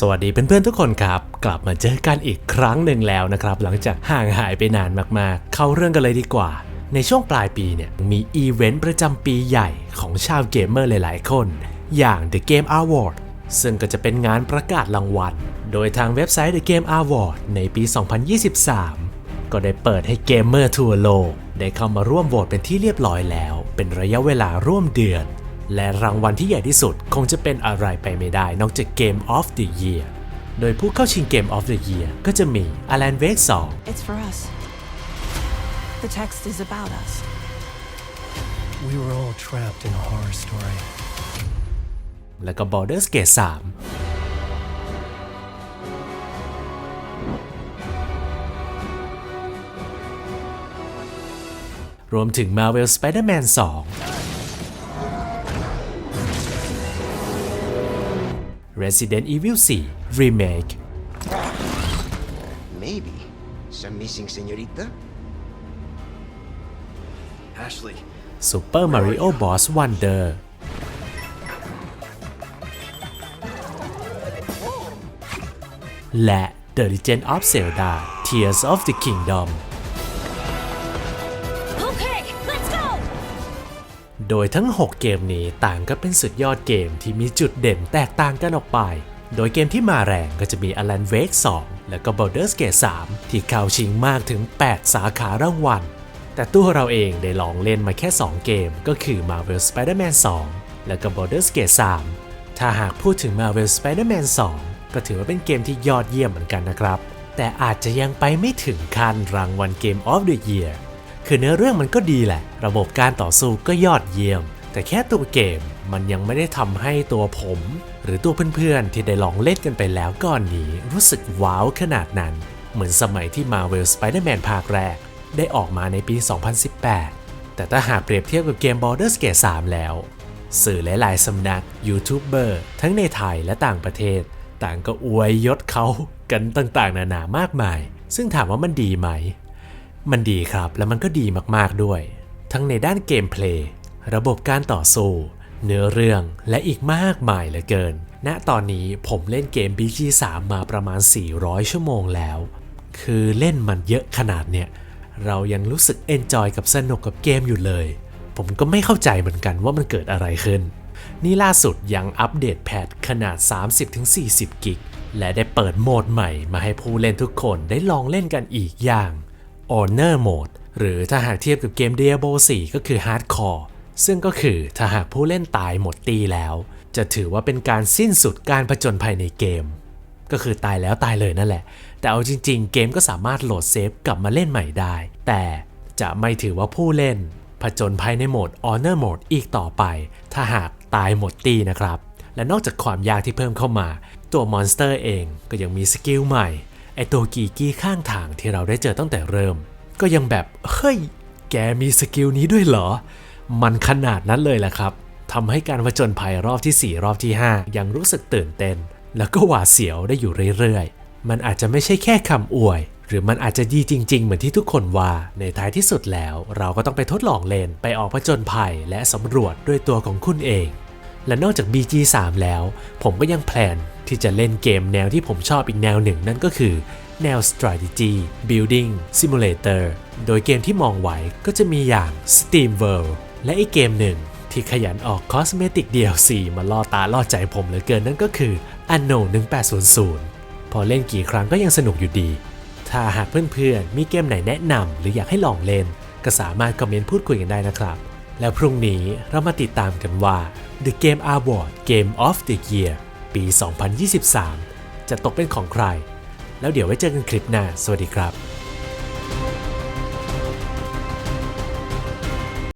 สวัสดีเพื่อนๆทุกคนครับ กลับมาเจอกันอีกครั้งหนึ่งแล้วนะครับ หลังจากห่างหายไปนานมากๆ เข้าเรื่องกันเลยดีกว่า ในช่วงปลายปีเนี่ยมีอีเวนต์ประจำปีใหญ่ของชาวเกมเมอร์หลายๆคน อย่าง The Game Award ซึ่งก็จะเป็นงานประกาศรางวัล โดยทางเว็บไซต์ The Game Award ในปี 2023 ก็ได้เปิดให้เกมเมอร์ทั่วโลก ได้เข้ามาร่วมโหวตเป็นที่เรียบร้อยแล้ว เป็นระยะเวลาร่วมเดือน และรางวัลที่ใหญ่ที่สุดคงจะเป็นอะไรไปไม่ได้ นอกจาก Game of the Year โดยผู้เข้าชิง Game of the Year ก็จะมี Alan Wake 2 It's for us. The text is about us. We were all trapped in a horror story. แล้วก็ Baldur's Gate 3รวมถึง Marvel Spider-Man 2 Resident Evil 4 Remake. Maybe. Some missing senorita? Ashley. Super Mario Bros. Wonder. Let The Legend of Zelda Tears of the Kingdom โดยทั้ง 6 เกมนี้ต่างก็เป็นสุดยอดเกมที่มีจุดเด่นแตกต่างกันออกไป โดยเกมที่มาแรงก็จะมี Alan Wake 2 แล้วก็ Baldur's Gate 3 ที่เข้าชิงมากถึง 8 สาขารางวัล แต่ตัวเราเองได้ลองเล่นมาแค่ 2 เกมก็คือ Marvel Spider-Man 2 แล้วก็ Baldur's Gate 3 ถ้าหากพูดถึง Marvel Spider-Man 2 ก็ถือว่าเป็นเกมที่ยอดเยี่ยมเหมือนกันนะครับ แต่อาจจะยังไปไม่ถึงขั้นรางวัล Game of the Year คือเนื้อเรื่องมันก็ดีแหละ ระบบการต่อสู้ก็ยอดเยี่ยม แต่แค่ตัวเกมมันยังไม่ได้ทำให้ตัวผม หรือตัวเพื่อนๆ ที่ได้ลองเล่นกันไปแล้วก่อนนี้รู้สึกว้าวขนาดนั้น เหมือนสมัยที่ Marvel Spider-Man ภาคแรก ได้ออกมาในปี 2018 แต่ถ้าหากเปรียบเทียบกับเกม Baldur's Gate 3 แล้ว สื่อหลายๆสำนักยูทูบเบอร์ทั้งในไทยและต่างประเทศ ต่างก็อวยยศเขากันต่างๆ นานามากมาย ซึ่งถามว่ามันดีไหม มันดีครับแล้วมันก็ดีมากๆด้วย ทั้งในด้านเกมเพลย์ระบบการต่อสู้ เนื้อเรื่องและอีกมากมายเหลือเกิน ณตอนนี้ผมเล่นเกม BG3 มาประมาณ 400 ชั่วโมงแล้ว คือเล่นมันเยอะขนาดเนี้ยเรายังรู้สึกเอนจอยกับสนุกกับเกมอยู่เลย ผมก็ไม่เข้าใจเหมือนกันว่ามันเกิดอะไรขึ้น นี่ล่าสุดยังอัปเดตแพทขนาด 30-40 กิก และได้เปิดโหมดใหม่มาให้ผู้เล่นทุกคนได้ลองเล่นกันอีกอย่าง Honor Mode หรือถ้าหากเทียบกับเกม Diablo 4 ก็คือ Hardcore ซึ่งก็คือถ้าหากผู้เล่นตายหมดตีแล้ว จะถือว่าเป็นการสิ้นสุดการผจญภัยในเกม ก็คือตายแล้วตายเลยนั่นแหละ แต่เอาจริง ๆ เกมก็สามารถโหลดเซฟกลับมาเล่นใหม่ได้ แต่จะไม่ถือว่าผู้เล่น ผจญภัยในโหมด Honor Mode อีกต่อไป ถ้าหากตายหมดตีนะครับ และนอกจากความยากที่เพิ่มเข้ามา ตัวมอนสเตอร์เองก็ยังมีสกิลใหม่ ไอตัวกีกี้ข้างทางที่เราได้เจอตั้งแต่เริ่ม ก็ยังแบบ เฮ้ย แกมีสกิลนี้ด้วยเหรอ มันขนาดนั้นเลยแหละครับทำให้การผจญภัยรอบที่ 4 รอบที่ 5 ยังรู้สึกตื่นเต้น แล้วก็หวาดเสียวได้อยู่เรื่อยๆ มันอาจจะไม่ใช่แค่คำอวย หรือมันอาจจะดีจริง ๆ เหมือนที่ทุกคนว่า ในท้ายที่สุดแล้ว เราก็ต้องไปทดลองเล่นไปออกผจญภัยและสำรวจด้วยตัวของคุณเอง และนอกจาก BG3 แล้ว ผมก็ยังแพลน ที่จะเล่นเกมแนวที่ผมชอบอีกแนวหนึ่งนั่นก็คือ แนว strategy building simulator โดยเกมที่มองไว้ก็จะมีอย่าง Steam World และอีกเกมหนึ่งที่ขยันออก Cosmetic DLC มาล่อตาล่อใจผมเหลือเกินนั่นก็คือ Anno 1800 พอเล่นกี่ครั้งก็ยังสนุกอยู่ดี ถ้าหากเพื่อนๆ มีเกมไหนแนะนำหรืออยากให้ลองเล่น ก็สามารถคอมเมนต์พูดคุยกันได้นะครับ แล้วพรุ่งนี้เรามาติดตามกันว่า The Game Award Game of the Year ปี 2023 จะตกเป็นของใคร แล้วเดี๋ยวไว้เจอกันคลิปหน้า สวัสดีครับ